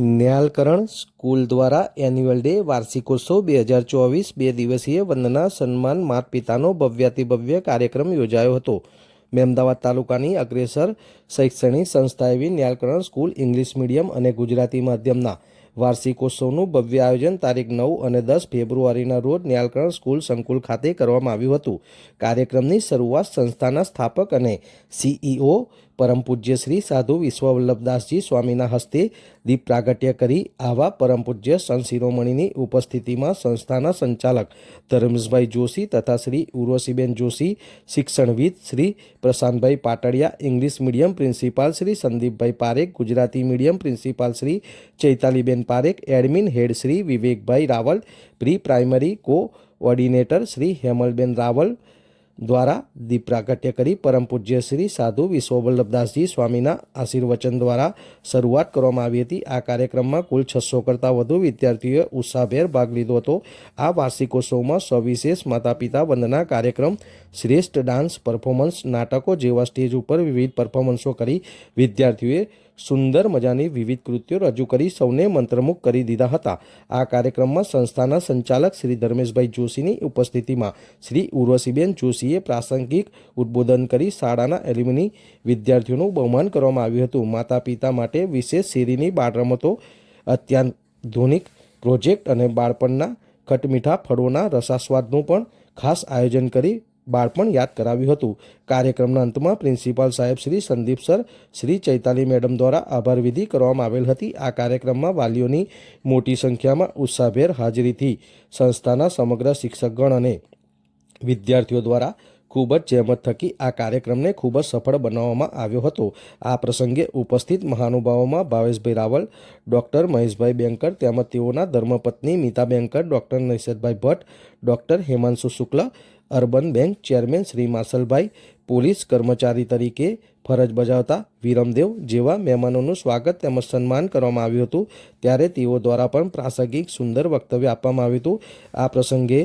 Nyalkaran school દ્વારા annual day વાર્ષિકોત્સવ બે હજાર ચોવીસ બે દિવસીય વંદના સન્માન માત પિતાનો ભવ્યાતિભવ્ય કાર્યક્રમ યોજાયો હતો. મહેમદાવાદ તાલુકાની અગ્રેસર શૈક્ષણિક સંસ્થા એવી ન્યાલકરણ સ્કૂલ ઇંગ્લિશ મીડિયમ અને ગુજરાતી માધ્યમના વાર્ષિકોત્સવનું ભવ્ય આયોજન તારીખ નવ અને દસ ફેબ્રુઆરીના રોજ ન્યાલકરણ સ્કૂલ સંકુલ ખાતે કરવામાં આવ્યું હતું. કાર્યક્રમની શરૂઆત સંસ્થાના સ્થાપક અને સીઈઓ પરમ પૂજ્ય શ્રી સાધુ વિશ્વવલ્લભદાસજી સ્વામીના હસ્તે દીપ પ્રાગટ્ય કરી આવા પરમ પૂજ્ય સંત શિરોમણીની ઉપસ્થિતિમાં સંસ્થાના સંચાલક ધર્મેશભાઈ જોશી તથા શ્રી ઉર્વશીબેન Joshi, શિક્ષણવિદ Shri Prashantbhai Patadiya, English medium principal Shri Sandipbhai Parekh, Gujarati medium principal Shri Chaitaliben Parekh, admin head Shri Vivekbhai Raval, pre primary coordinator Shri હેમલબેન Raval દ્વારા દીપ પ્રાગટ્ય કરી પરમ પૂજ્ય શ્રી સાધુ વિશ્વવલ્લભદાસજી સ્વામીના આશીર્વચન દ્વારા શરૂઆત કરવામાં આવી હતી. આ કાર્યક્રમમાં કુલ છસો કરતાં વધુ વિદ્યાર્થીઓએ ઉત્સાહભેર ભાગ લીધો હતો. આ વાર્ષિકોત્સવમાં સવિશેષ માતા પિતા વંદના કાર્યક્રમ, શ્રેષ્ઠ ડાન્સ પરફોર્મન્સ નાટકો જેવા સ્ટેજ ઉપર વિવિધ પરફોર્મન્સો કરી વિદ્યાર્થીઓએ સુંદર મજાની વિવિધ કૃત્યો રજૂ કરી સૌને મંત્રમુગ્ધ કરી દીધા હતા. આ કાર્યક્રમમાં સંસ્થાના સંચાલક શ્રી ધર્મેશભાઈ જોશીની ઉપસ્થિતિમાં શ્રી ઉર્વશીબેન જોશીએ પ્રાસંગિક ઉદ્બોધન કરી શાળાના એલ્યુમિની વિદ્યાર્થીઓનું બહુમાન કરવામાં આવ્યું હતું. માતા પિતા માટે વિશેષ શેરીની બાળરમતો અત્યાધુનિક પ્રોજેક્ટ અને બાળપણના ખટમીઠા ફળોના રસાસ્વાદનું પણ ખાસ આયોજન કરી બાળપણ યાદ કરાવ્યું હતું. કાર્યક્રમના અંતમાં પ્રિન્સિપાલ સાહેબ શ્રી સંદીપ સર, શ્રી ચૈતાલી મેડમ દ્વારા આભાર વિધિ કરવામાં આવેલ હતી. આ કાર્યક્રમમાં વાલીઓની મોટી સંખ્યામાં ઉત્સાહભેર હાજરીથી સંસ્થાના સમગ્ર શિક્ષકગણ અને વિદ્યાર્થીઓ દ્વારા ખૂબ જ જહેમત થકી આ કાર્યક્રમને ખૂબ જ સફળ બનાવવામાં આવ્યો હતો. આ પ્રસંગે ઉપસ્થિત મહાનુભાવોમાં ભાવેશભાઈ રાવલ, ડૉક્ટર મહેશભાઈ બેંકર તેમજ તેઓના ધર્મપત્ની Mita Banker, doctor નૈષદભાઈ Bhatt, doctor Himanshu Shukla urban bank chairman Shri માસલભાઈ, police કર્મચારી તરીકે ફરજ બજાવતા વિરમદેવ જેવા મહેમાનોનું સ્વાગત તેમજ સન્માન કરવામાં આવ્યું હતું. ત્યારે તેઓ દ્વારા પણ પ્રાસંગિક સુંદર વક્તવ્ય આપવામાં આવ્યું હતું. આ પ્રસંગે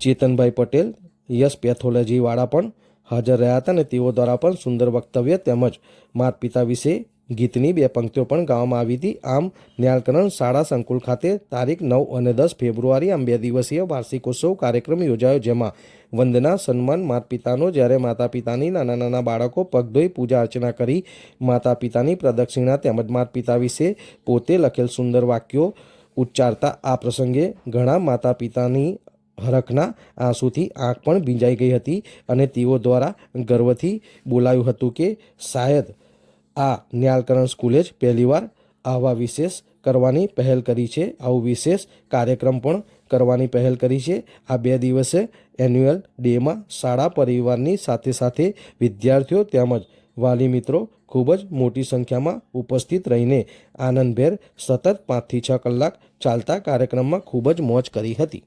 ચેતનભાઈ પટેલ યસ પેથોલોજીવાળા પણ હાજર રહ્યા હતા અને તેઓ દ્વારા પણ સુંદર વક્તવ્ય તેમજ માતા પિતા વિશે ગીતની બે પંક્તિઓ પણ ગાવામાં આવી હતી. આમ ન્યાલકરણ શાળા સંકુલ ખાતે તારીખ નવ અને દસ ફેબ્રુઆરી આમ બે દિવસીય વાર્ષિકોત્સવ કાર્યક્રમ યોજાયો, જેમાં વંદના, સન્માન માતા પિતાનો જ્યારે માતા પિતાની નાના નાના બાળકો પગ ધોઈ પૂજા અર્ચના કરી માતા પિતાની પ્રદક્ષિણા તેમજ માતા પિતા વિશે પોતે લખેલ સુંદર વાક્યો ઉચ્ચારતા આ પ્રસંગે ઘણા માતા પિતાની હરખના આંસુથી આંખ પણ ભીંજાઈ ગઈ હતી અને તેઓ દ્વારા ગર્વથી બોલાયું હતું કે, શાયદ આ ન્યાલકરણ સ્કૂલે જ પહેલીવાર આવા વિશેષ કરવાની પહેલ કરી છે. આવું વિશેષ કાર્યક્રમ પણ કરવાની પહેલ કરી છે. આ બે દિવસે એન્યુઅલ ડેમાં શાળા પરિવારની સાથે સાથે વિદ્યાર્થીઓ તેમજ વાલી મિત્રો ખૂબ જ મોટી સંખ્યામાં ઉપસ્થિત રહીને આનંદભેર સતત પાંચથી છ કલાક ચાલતા કાર્યક્રમમાં ખૂબ જ મોજ કરી હતી.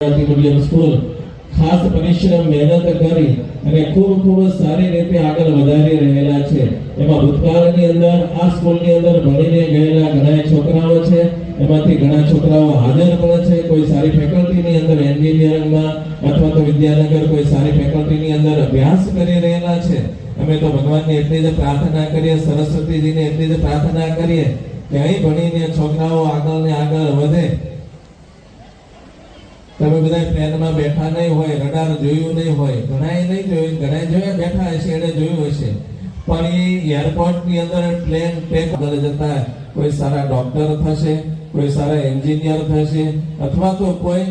મીડિયમ સ્કૂલ ખાસ પરિશ્રમ, મહેનત કરી અને ખૂબ ખૂબ સારી રીતે આગળ વધારી રહેલા છે. એમાં ભૂતકાળની અંદર, આ સ્કૂલની અંદર ભણીને ગયેલા ઘણા છોકરાઓ છે. એમાંથી ઘણા છોકરાઓ હાજર પણ છે. કોઈ સારી ફેકલ્ટીની અંદર એન્જિનિયરિંગમાં અથવા તો વિદ્યાનગર કોઈ સારી ફેકલ્ટીની અંદર અભ્યાસ કરી રહેલા છે. અમે તો ભગવાનને એટલી જ પ્રાર્થના કરીએ, સરસ્વતીજીને એટલી જ પ્રાર્થના કરીએ કે અહીં ભણીને છોકરાઓ આગળ ને આગળ વધે તમે બધા ટ્રેનમાં બેઠા નહીં હોય રડાર જોયું નહીં હોય. ઘણાએ નહીં જોયું ઘણાએ જોયા બેઠા હશે, એને જોયું હશે. પણ એ એરપોર્ટની અંદર પ્લેન ટેક અંદર જતા કોઈ સારા ડોક્ટર થશે, કોઈ સારા એન્જિનિયર થશે, અથવા તો કોઈ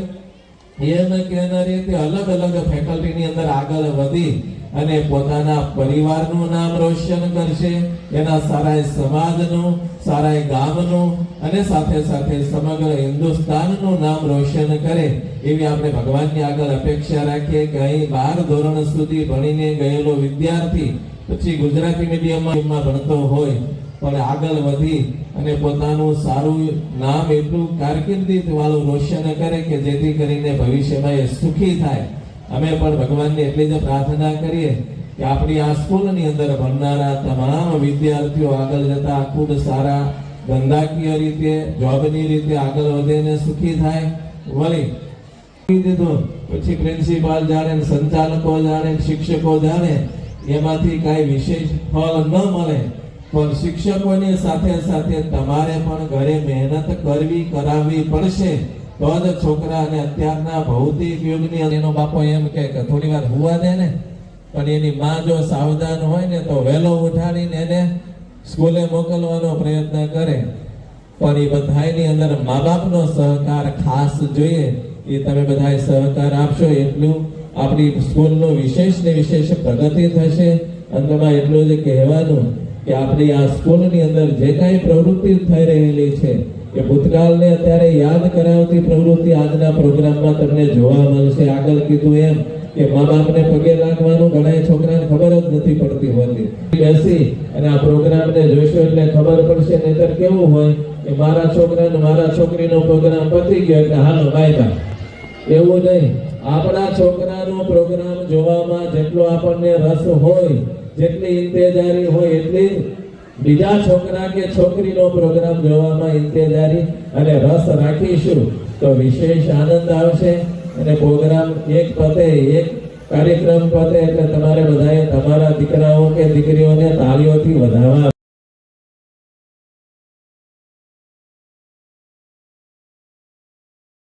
એમ કહેનાર રીતે અલગ અલગ ફેકલ્ટીની અંદર આગળ વધી અને પોતાના પરિવારનું નામ રોશન કરશે, એના સારા સમાજનું સારા ગામનું અને સાથે સાથે સમગ્ર હિન્દુસ્તાનનું નામ રોશન કરે એવી આપણે ભગવાનની આગળ અપેક્ષા રાખીએ કે અહીં બાર ધોરણ સુધી ભણીને ગયેલો વિદ્યાર્થી પછી ગુજરાતી મીડિયમમાં ભણતો હોય, પણ આગળ વધી અને પોતાનું સારું નામ એટલું કારકિર્દી વાળું રોશન કરે કે જેથી કરીને ભવિષ્યમાં એ સુખી થાય. અમે પણ ભગવાનને એટલી જ પ્રાર્થના કરીએ કે આપણી આ સ્કૂલની અંદર ભણનારા તમામ વિદ્યાર્થીઓ આગળ જતા ખૂબ સારા ધંધાકીય રીતે, જોબની રીતે આગળ વધે ને સુખી થાય. વળી દીધું પછી પ્રિન્સિપાલ જાણે સંચાલકો જાણે શિક્ષકો જાણે, એમાંથી કાંઈ વિશેષ ફળ ન મળે. પણ શિક્ષકોની સાથે સાથે તમારે પણ ઘરે મહેનત કરવી, કરાવવી પડશે. તો છોકરા અને અત્યારના ભૌતિક યુગની એનો બાપો એમ કે થોડી વાર હોવા દે ને, પણ એની માં જો સાવધાન હોય ને તો વહેલો ઉઠાડીને એને સ્કૂલે મોકલવાનો પ્રયત્ન કરે. પણ એ બધાની અંદર મા બાપનો સહકાર ખાસ જોઈએ. એ તમે બધા સહકાર આપશો એટલું આપણી સ્કૂલનો વિશેષ ને વિશેષ પ્રગતિ થશે. અંતમાં એટલું જ કહેવાનું કે આપણી આ સ્કૂલની અંદર જે કાંઈ પ્રવૃત્તિ થઈ રહેલી છે કે ભૂતકાળને અત્યારે યાદ કરાવતી પ્રવૃત્તિ આજના પ્રોગ્રામમાં તમને જોવા મળશે. આગળ કીધું એમ કે મા બાપને પગે લાગવાનું ઘણા છોકરાને ખબર જ નથી પડતી હોતી. બેસી અને આ પ્રોગ્રામને જોઈશું એટલે ખબર પડશે, નહીતર કેવું હોય કે મારા છોકરાને મારા છોકરીનો પ્રોગ્રામ પતી ગયો એટલે હાલો બાય બાય એવું નહીં. આપણા છોકરાનો પ્રોગ્રામ જોવામાં જેટલો આપણને રસ હોય, જેટલી ઇંતેજારી હોય, એટલી બીજા છોકરા કે છોકરીનો પ્રોગ્રામ જોવામાં ઇંતેજારી અને રસ રાખીશું. તો વિશેષ આનંદ આવશે અને પ્રોગ્રામ એક પતે, એક કાર્યક્રમ પતે એટલે તમારે બધાએ તમારા દીકરાઓ કે દીકરીઓને તાળીઓથી વધાવવા